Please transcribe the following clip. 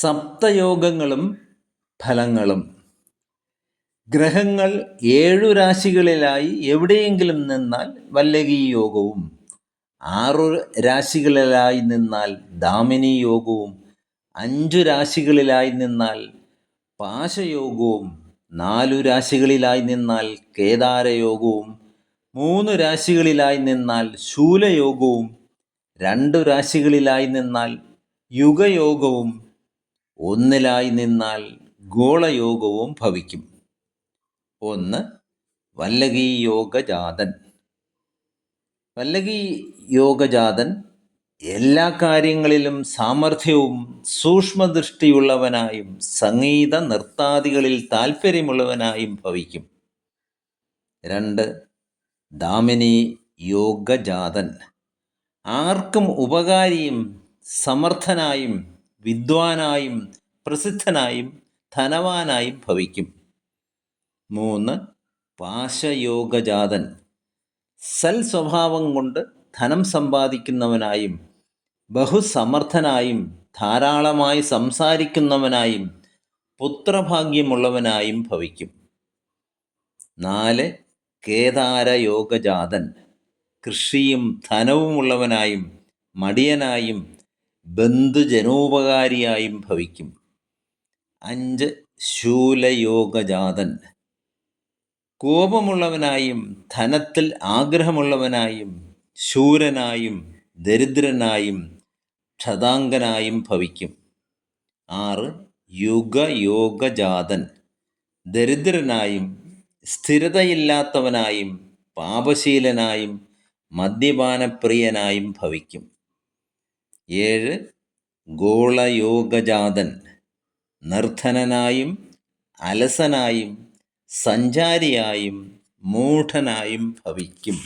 സപ്തയോഗങ്ങളും ഫലങ്ങളും. ഗ്രഹങ്ങൾ ഏഴു രാശികളിലായി എവിടെയെങ്കിലും നിന്നാൽ വല്ലകി യോഗവും. ആറു രാശികളിലായി നിന്നാൽ ദാമിനി യോഗവും. അഞ്ചു രാശികളിലായി നിന്നാൽ പാശയോഗവും. നാലു രാശികളിലായി നിന്നാൽ കേദാരയോഗവും മൂന്ന് രാശികളിലായി നിന്നാൽ ശൂലയോഗവും. രണ്ടു രാശികളിലായി നിന്നാൽ യുഗയോഗവും. ഒന്നിലായി നിന്നാൽ ഗോളയോഗവും ഭവിക്കും. ഒന്ന് വല്ലകി യോഗജാതൻ വല്ലകി യോഗജാതൻ എല്ലാ കാര്യങ്ങളിലും സാമർഥ്യവും സൂക്ഷ്മദൃഷ്ടിയുള്ളവനായും സംഗീത നൃത്താദികളിൽ താല്പര്യമുള്ളവനായും ഭവിക്കും. രണ്ട് ദാമിനി യോഗജാതൻ. ആർക്കും ഉപകാരിയും സമർത്ഥനായും വിദ്വാനായും പ്രസിദ്ധനായും ധനവാനായും ഭവിക്കും. മൂന്ന് പാശയോഗജാതൻ. സൽ സ്വഭാവം കൊണ്ട് ധനം സമ്പാദിക്കുന്നവനായും ബഹുസമർത്ഥനായും ധാരാളമായി സംസാരിക്കുന്നവനായും പുത്രഭാഗ്യമുള്ളവനായും ഭവിക്കും. നാല് കേദാരയോഗജാതൻ. കൃഷിയും ധനവുമുള്ളവനായും മടിയനായും ബന്ധുജനോപകാരിയായും ഭവിക്കും. അഞ്ച് ശൂലയോഗജാതൻ. കോപമുള്ളവനായും ധനത്തിൽ ആഗ്രഹമുള്ളവനായും ശൂരനായും ദരിദ്രനായും ക്ഷതാങ്കനായും ഭവിക്കും. ആറ് യുഗയോഗജാതൻ. ദരിദ്രനായും സ്ഥിരതയില്ലാത്തവനായും പാപശീലനായും മദ്യപാനപ്രിയനായും ഭവിക്കും. ഏഴ് ഗോളയോഗജാതൻ നിർധനനായും അലസനായും സഞ്ചാരിയായും മൂഢനായും ഭവിക്കും.